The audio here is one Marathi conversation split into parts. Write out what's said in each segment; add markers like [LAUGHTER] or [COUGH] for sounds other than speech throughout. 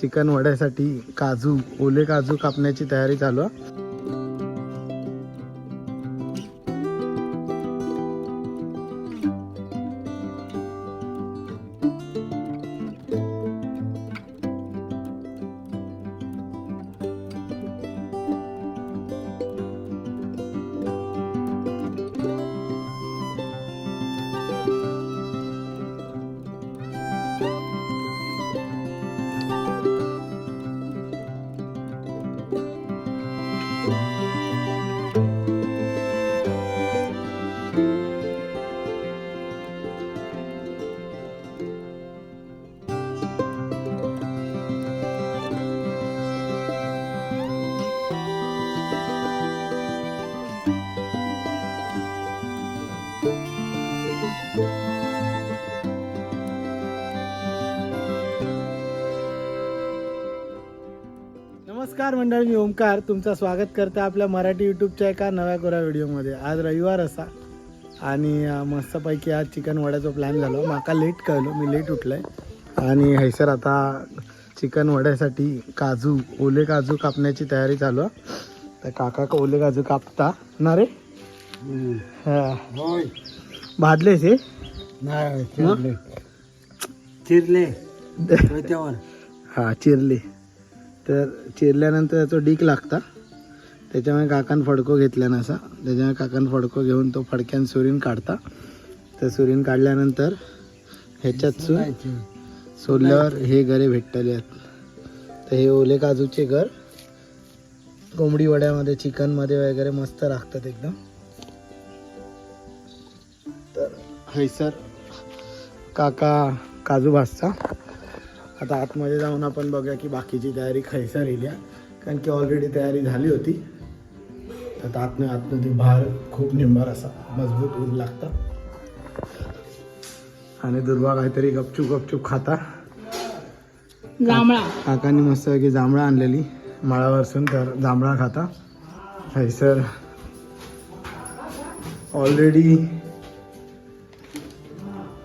चिकन वड्यासाठी काजू ओले काजू कापण्याची तयारी चालू आहे. नमस्कार मंडळी मी ओमकार. तुमचं स्वागत करते आपल्या मराठी यूट्यूबच्या एका नव्या कोऱ्या व्हिडिओमध्ये. आज रविवार असा आणि मस्तपैकी आज चिकन वड्याचा प्लॅन झालो. माका लेट कळलो मी लेट उठलोय. आणि हैसर आता चिकन वड्यासाठी काजू ओले काजू कापण्याची तयारी चालू आहे. तर काका का ओले काजू कापता? ना रे? हा. होय. भाजलेस हे? नाही चिरले. [LAUGHS] हा चिरले. तर चिरल्यानंतर त्याचं डीक लागता. त्याच्यामुळे काकान फडको घेतल्यानं असा. त्याच्यामुळे काकान फडको घेऊन तो फडक्यान सुरीन काढता. तर सुरीन काढल्यानंतर ह्याच्यातसून सोडल्यावर हे घरे भेटतले आहेत. तर हे ओले काजूचे घर कोंबडी वड्यामध्ये चिकनमध्ये वगैरे मस्त राखतात एकदम. तर हैसर काका काजू भाजता. आता आतमध्ये जाऊन आपण बघूया की बाकीची तयारी खैसर येईल कारण की ऑलरेडी तयारी झाली होती. आता आतनं आतनं ती बाहेर खूप निंबार असा मजबूत ऊन लागता आणि दुर्वा काहीतरी गपचूप गपचूप खाता. जांभळा. काकांनी मस्तपैकी जांभळा आणलेली. माळावरसून तर जांभळा खाता. हैसर ऑलरेडी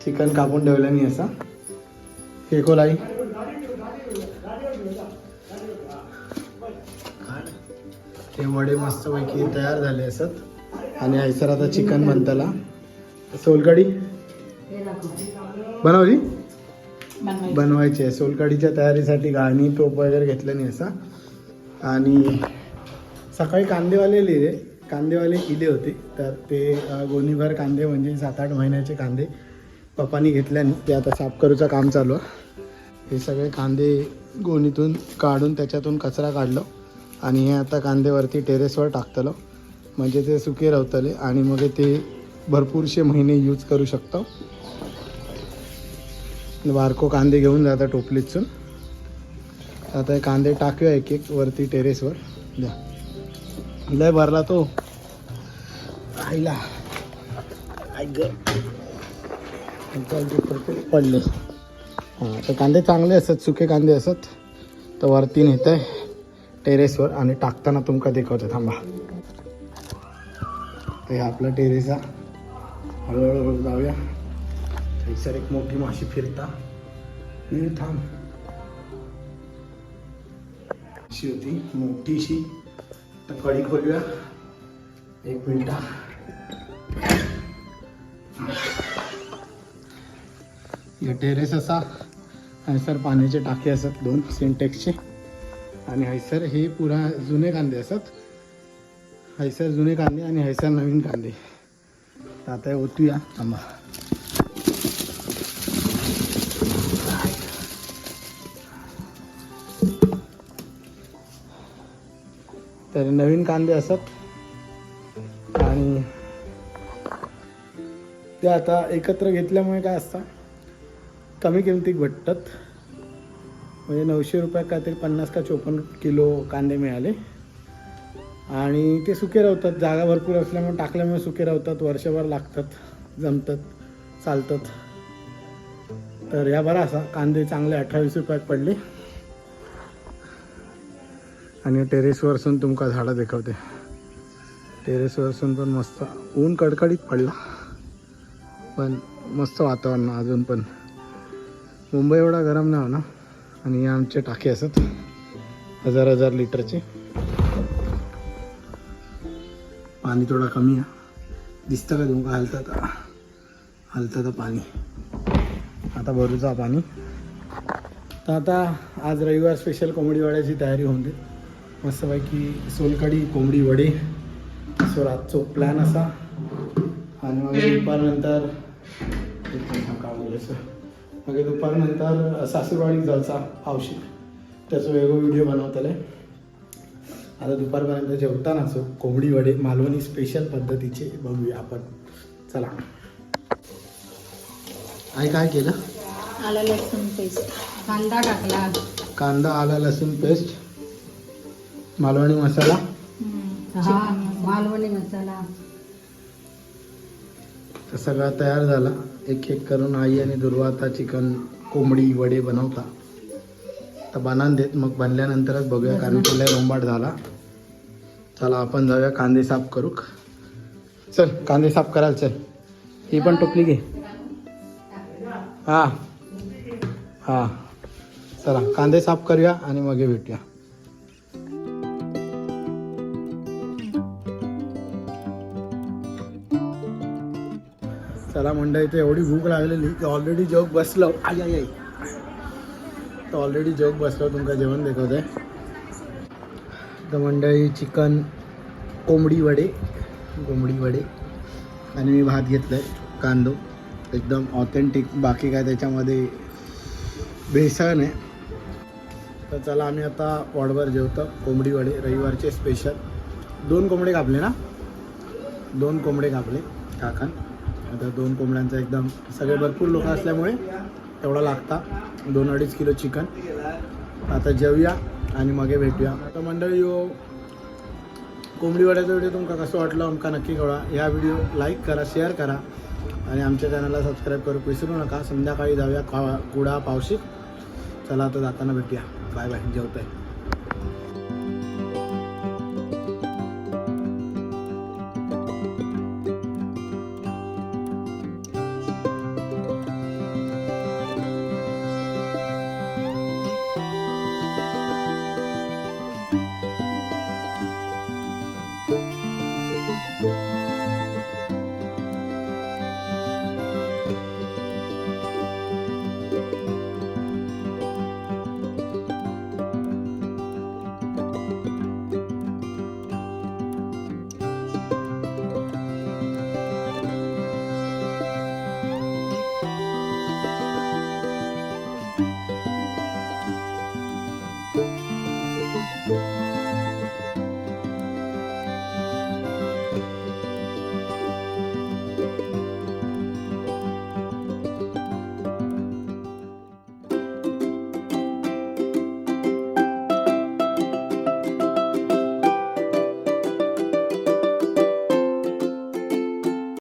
चिकन कापून ठेवल्यानी असा. हे हे वडे मस्तपैकी तयार झाले असत. आणि हैसर आता चिकन बनताला. सोलकडी बनवली? बनवायची. आहे. सोलकडीच्या तयारीसाठी गाणी टोप वगैरे घेतलं नाही असा. आणि सकाळी कांदेवाले लिहिले. कांदेवाले इले होते. तर ते गोणीभर कांदे म्हणजे सात आठ महिन्याचे कांदे पप्पानी घेतल्याने ते आता साफ करूचं काम चालू आहे. हे सगळे कांदे गोणीतून काढून त्याच्यातून कचरा काढलो. आणि हे आता कांदेवरती टेरेसवर टाकतलो. म्हणजे ते सुके रावतले आणि मग ते भरपूरशे महिने यूज करू शकतो. बारको कांदे घेऊन जाता टोपलीतून. आता हे कांदे टाकूया एक एक वरती टेरेसवर. द्या. लय भरला तो. आईला. पडले. हां तर कांदे चांगले असत सुके कांदे असत तर वरती नेत आहे टेरेसवर आणि टाकताना तुमका दाखवतो थांबा. ते आपला टेरेस हळूहळू हळू जाऊया. थंयसर एक मोठी माशी फिरता. नीळ थांब. अशी होती. मोठीशी. तर कडी खोलूया. एक मिनटा. हे टेरेस असा. हैसर पाण्याचे टाके असतात दोन. सिंटेक्सचे आणि हैसर हे पुरा जुने कांदे असत हैसर जुने कांदे आणि हैसर नवीन कांदे. आता हे ओतूया. थांबा. तर नवीन कांदे असत. आणि ते आता एकत्र घेतल्यामुळे काय असतं? कमी किमतीत भेटतात. म्हणजे नऊशे रुपयात काहीतरी पन्नास का चोपन्न किलो कांदे मिळाले. आणि ते सुके राहतात जागा भरपूर असल्यामुळे टाकल्यामुळे सुके राहतात वर्षभर लागतात जमतात चालतात. तर या बरा असा कांदे चांगले अठ्ठावीस रुपयात पडले. आणि टेरेसवरसून तुमका झाडं दाखवते. टेरेसवरसून पण मस्त ऊन कडकडीत पडला. पण मस्त वातावरण अजून पण. मुंबई एवढा गरम नाही हो ना आणि आमचे टाके असत. हजार हजार लिटरचे. पाणी थोडा कमी आहे. दिसतं का तुमका हलतं तर हलतं तर पाणी. आता भरूचा पाणी. तर आता आज रविवार स्पेशल कोंबडी वड्याची तयारी होऊन दे मस्तपैकी सोलकडी कोंबडी वडे. सो रातचो प्लॅन असा. आणि मग दुपारनंतर काय बोलायचं मग दुपारनंतर सासूरवाडी जायचा औषध त्याचं वेगळं व्हिडिओ बनवतले. आता दुपारपर्यंत जेवतानाच कोंबडी वडे मालवणी स्पेशल पद्धतीचे बघूया आपण. चला. आई काय केलं? आलं लसूण पेस्ट कांदा टाकला कांदा आला लसूण पेस्ट मालवणी मसाला. हा मालवणी मसाला. तर सगळा तयार झाला. एक एक करून आई आणि दुर्वाता चिकन कोंबडी वडे बनवता. तर बनान देत मग बनल्यानंतरच बघूया कारण तुला रोंबाट झाला. चला आपण जाऊया कांदे साफ करू. चल कांदे साफ करायला चल. ही पण टोपली घे. हां. हां. चला कांदे साफ करूया आणि मग भेटूया. चला म्हणता इथे एवढी भूक लागलेली की ऑलरेडी जोग बसलो. आई आई आई. तर ऑलरेडी जोग बसलो तुमका जेवण दाखवत. आहे तर मंडळी चिकन कोंबडी वडे. कोंबडी वडे. आणि मी भात घेतलं आहे कांदो. एकदम ऑथेंटिक बाकी काय त्याच्यामध्ये बेसन आहे तर चला आम्ही आता वॉडवर जेवतो. कोंबडी वडे रविवारचे स्पेशल दोन कोंबडे कापले ना? दोन कोंबडे कापले काकान. आता दोन कोंबड्यांचा एकदम सगळे भरपूर लोक असल्यामुळे तेवढा लागता. दोन अडीच किलो चिकन. आता जेवूया आणि मगे भेटूया. आता मंडळी यो कोंबडी वड्याचा व्हिडिओ तुमका कसं वाटलं आमका नक्की कळवा. ह्या व्हिडिओ लाईक करा शेअर करा आणि आमच्या चॅनलला सबस्क्राईब करू. विसरू नका. संध्याकाळी जाऊया का कुडा पावशी. चला आता जाताना भेटूया. बाय बाय आहे